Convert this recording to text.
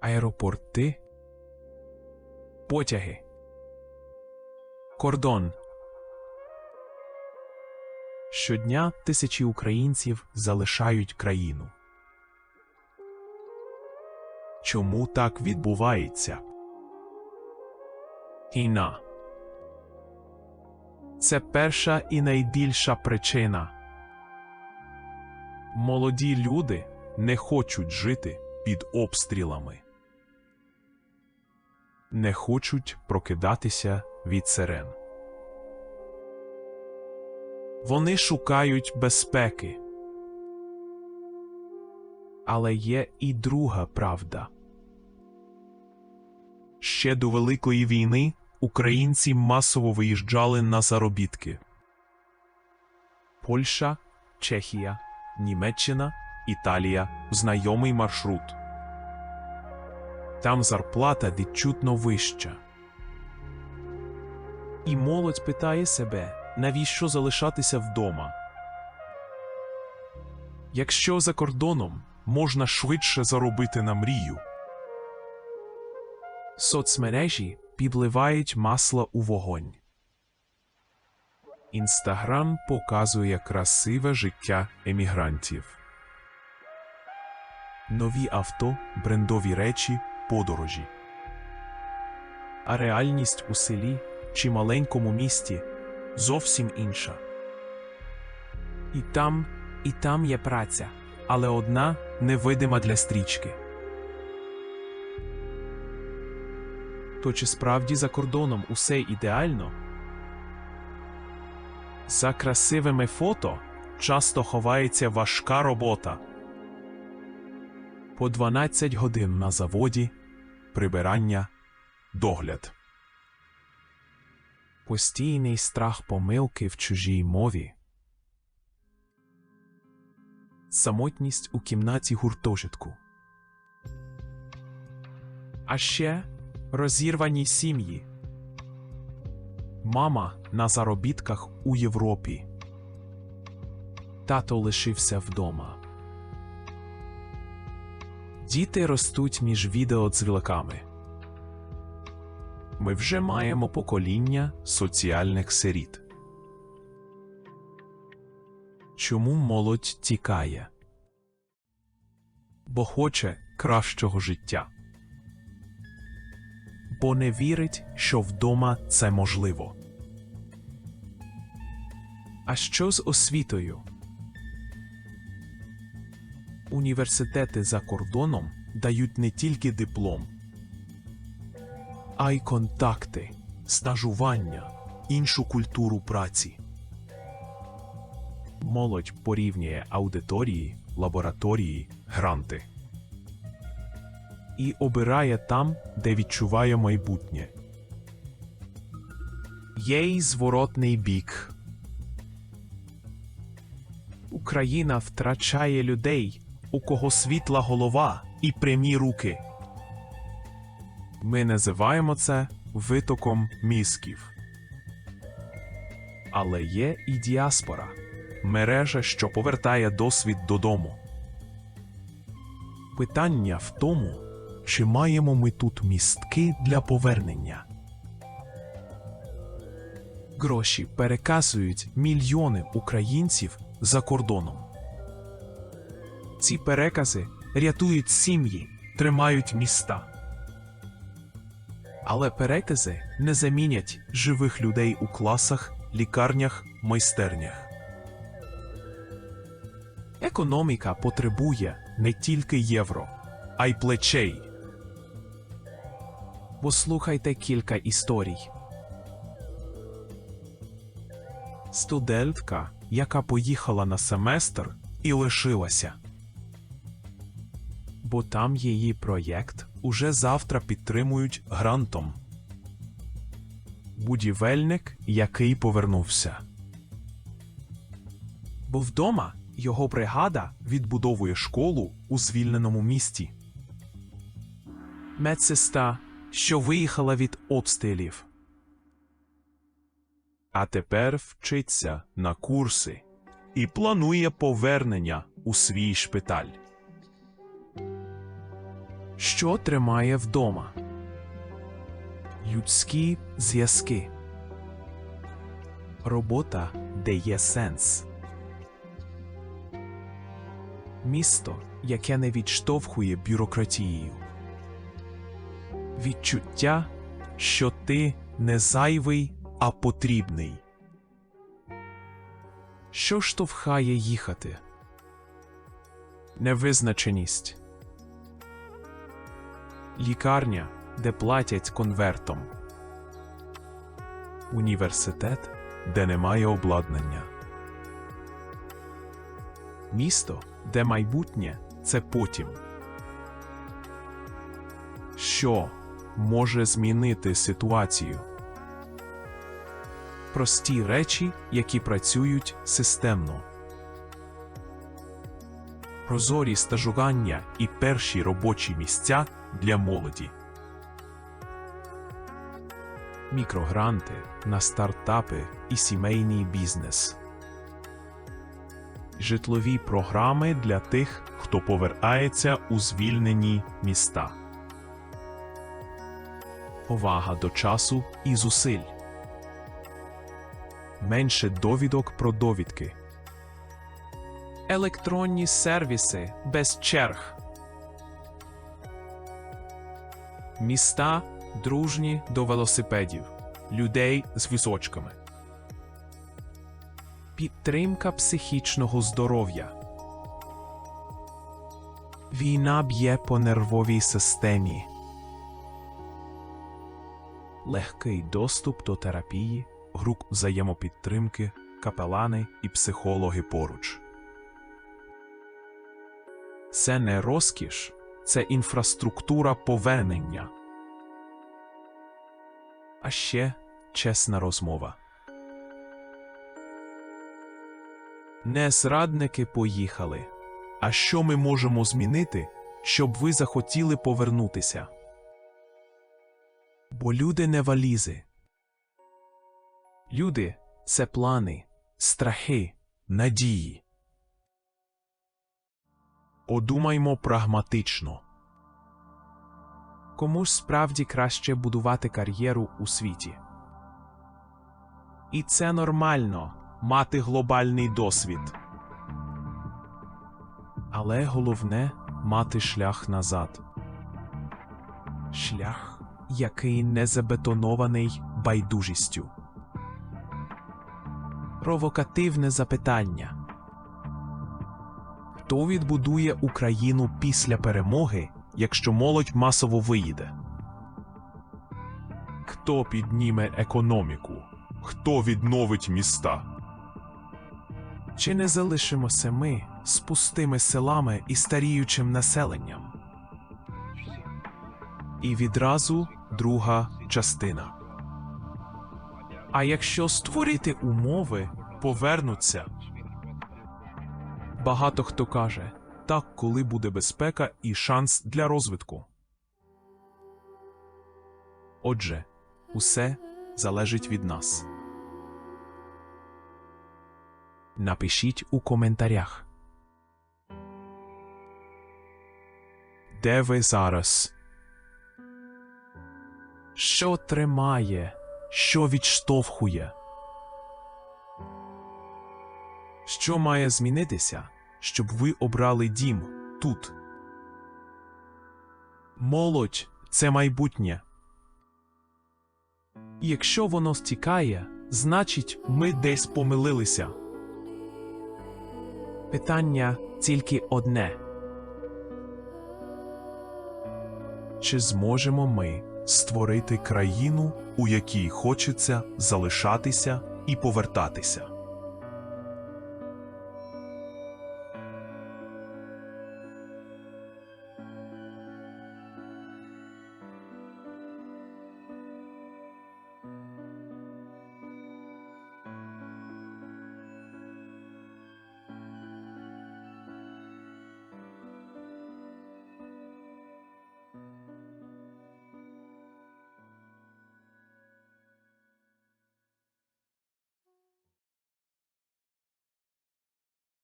аеропорти, потяги, кордон. Щодня тисячі українців залишають країну. Чому так відбувається? Війна. Це перша і найбільша причина. Молоді люди не хочуть жити під обстрілами, не хочуть прокидатися від сирен. Вони шукають безпеки. Але є і друга правда. Ще до Великої війни українці масово виїжджали на заробітки. Польща, Чехія, Німеччина, Італія знайомий маршрут. Там зарплата відчутно вища. І молодь питає себе, навіщо залишатися вдома? Якщо за кордоном можна швидше заробити на мрію. Соцмережі підливають масло у вогонь. Інстаграм показує красиве життя емігрантів. Нові авто, брендові речі, подорожі. А реальність у селі чи маленькому місті зовсім інша. І там, і там є праця, але одна невидима для стрічки. То чи справді за кордоном усе ідеально? За красивими фото часто ховається важка робота. По 12 годин на заводі, прибирання, догляд. Постійний страх помилки в чужій мові. Самотність у кімнаті гуртожитку. А ще розірвані сім'ї. Мама на заробітках у Європі. Тато лишився вдома. Діти ростуть між відеодзвілками. Ми вже маємо покоління соціальних сиріт. Чому молодь тікає? Бо хоче кращого життя. Бо не вірить, що вдома це можливо. А що з освітою? Університети за кордоном дають не тільки диплом, а й контакти, стажування, іншу культуру праці. Молодь порівнює аудиторії, лабораторії, гранти і обирає там, де відчуває майбутнє. Є й зворотний бік. Україна втрачає людей, у кого світла голова і прямі руки. Ми називаємо це витоком мізків. Але є і діаспора мережа, що повертає досвід додому. Питання в тому, чи маємо ми тут містки для повернення. Гроші переказують мільйони українців за кордоном. Ці перекази рятують сім'ї, тримають міста. Але перекази не замінять живих людей у класах, лікарнях, майстернях. Економіка потребує не тільки євро, а й плечей. Послухайте кілька історій. Студентка, яка поїхала на семестр і лишилася. Бо там її проєкт уже завтра підтримують грантом. Будівельник, який повернувся. Бо вдома його бригада відбудовує школу у звільненому місті. Медсестра, що виїхала від обстрілів. А тепер вчиться на курси і планує повернення у свій шпиталь. Що тримає вдома? Людські зв'язки. Робота, де є сенс. Місто, яке не відштовхує бюрократією. Відчуття, що ти не зайвий, а потрібний. Що штовхає їхати? Невизначеність. Лікарня, де платять конвертом. Університет, де немає обладнання. Місто, де майбутнє це потім. Що може змінити ситуацію? Прості речі, які працюють системно. Прозорі стажування і перші робочі місця для молоді. Мікрогранти на стартапи і сімейний бізнес. Житлові програми для тих, хто повертається у звільнені міста. Повага до часу і зусиль. Менше довідок про довідки. Електронні сервіси без черг. Міста дружні до велосипедів, людей з візочками. Підтримка психічного здоров'я. Війна б'є по нервовій системі. Легкий доступ до терапії, груп взаємопідтримки, капелани і психологи поруч. Це не розкіш, це інфраструктура повернення. А ще чесна розмова. Не зрадники поїхали. А що ми можемо змінити, щоб ви захотіли повернутися? Бо люди не валізи. Люди це плани, страхи, надії. Одумаймо прагматично. Комусь справді краще будувати кар'єру у світі. І це нормально мати глобальний досвід. Але головне мати шлях назад. Шлях, який не забетонований байдужістю. Провокативне запитання. Хто відбудує Україну після перемоги, якщо молодь масово виїде? Хто підніме економіку? Хто відновить міста? Чи не залишимося ми з пустими селами і старіючим населенням? І відразу друга частина. А якщо створити умови, повернуться. Багато хто каже так, коли буде безпека і шанс для розвитку. Отже, усе залежить від нас. Напишіть у коментарях. Де ви зараз? Що тримає? Що відштовхує? Що має змінитися, щоб ви обрали дім тут? Молодь це майбутнє. Якщо воно стікає, значить ми десь помилилися. Питання тільки одне. Чи зможемо ми створити країну, у якій хочеться залишатися і повертатися?